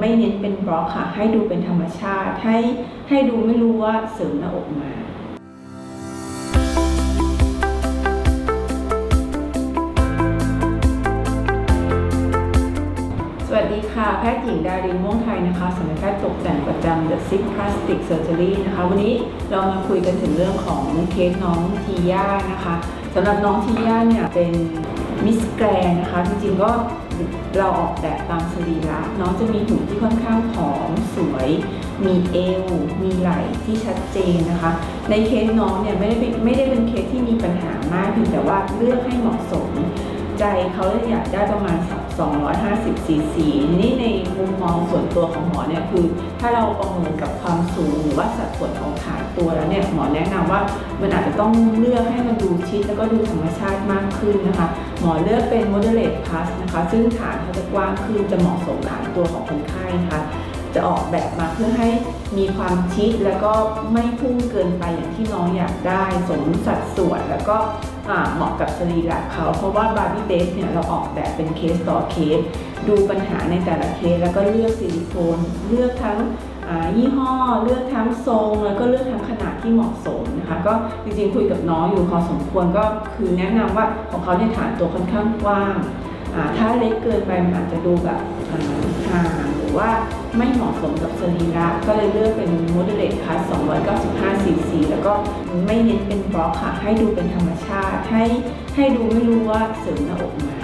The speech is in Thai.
ไม่เน้นเป็นบล็อกค่ะ ให้ดูเป็นธรรมชาติ ให้ให้ดูไม่รู้ว่าเสริมหน้าอกมาสวัสดีค่ะ แพทย์หญิงดารินม่วงไทยนะคะสำนักแพทย์ตกแต่งประจำ The Six Plastic Surgery นะคะ วันนี้เรามาคุยกันถึงเรื่องของเคสน้องทีย่านะคะสำหรับน้องทีย่าเนี่ยเป็นมิสแกรนนะคะ จริงๆก็ เราออกแบบตามสรีระน้องจะมีหุ่นที่ค่อนข้างผอมสวย มีเอว มีไหล่ที่ชัดเจนนะคะ ในเคสน้องเนี่ยไม่ได้เป็นไม่ได้เป็นเคสที่มีปัญหามากเพียงแต่ว่าเลือกให้เหมาะสม ใจเขาอยากได้ประมาณสัก250ซีซีนี่ในมุมมองส่วนตัวของหมอเนี่ยคือ ถ้าเราประเมินกับความสูงหรือว่าสัดส่วนของขาตัวแล้วเนี่ยหมอแนะนำว่ามันอาจจะต้องเลือกให้มันดูชิดแล้วก็ดูธรรมชาติมากขึ้นนะคะ หมอเลือกเป็น moderate plus นะคะ ซึ่งฐานเขาจะกว้างขึ้นจะเหมาะสมฐานตัวของคนไข้นะคะจะออกแบบมาเพื่อให้มีความชิดแล้วก็ไม่พุ่งเกินไปอย่างที่น้องอยากได้ สมสัดส่วนแล้วก็เหมาะกับสรีระเขา เพราะว่าบาร์บี้เบสเนี่ยเราออกแบบเป็นเคสต่อเคส ดูปัญหาในแต่ละเคส แล้วก็เลือกซิลิโคนเลือกทั้งยี่ห้อ เลือกทั้งทรง แล้วก็เลือกทั้งขนาดที่เหมาะสมนะคะก็จริงๆคุยกับน้องอยู่พอสมควรก็คือแนะนำว่าของเขาเนี่ยฐานตัวค่อนข้างกว้าง ถ้าเล็กเกินไปมันอาจจะดูแบบห่างหรือว่าไม่เหมาะสมกับสรีระก็เลยเลือกเป็น moderate class 295 cc แล้วก็ไม่เน้นเป็นบล็อกค่ะ ให้ดูเป็นธรรมชาติ ให้ให้ดูไม่รู้ว่าเสริมหน้าอกมา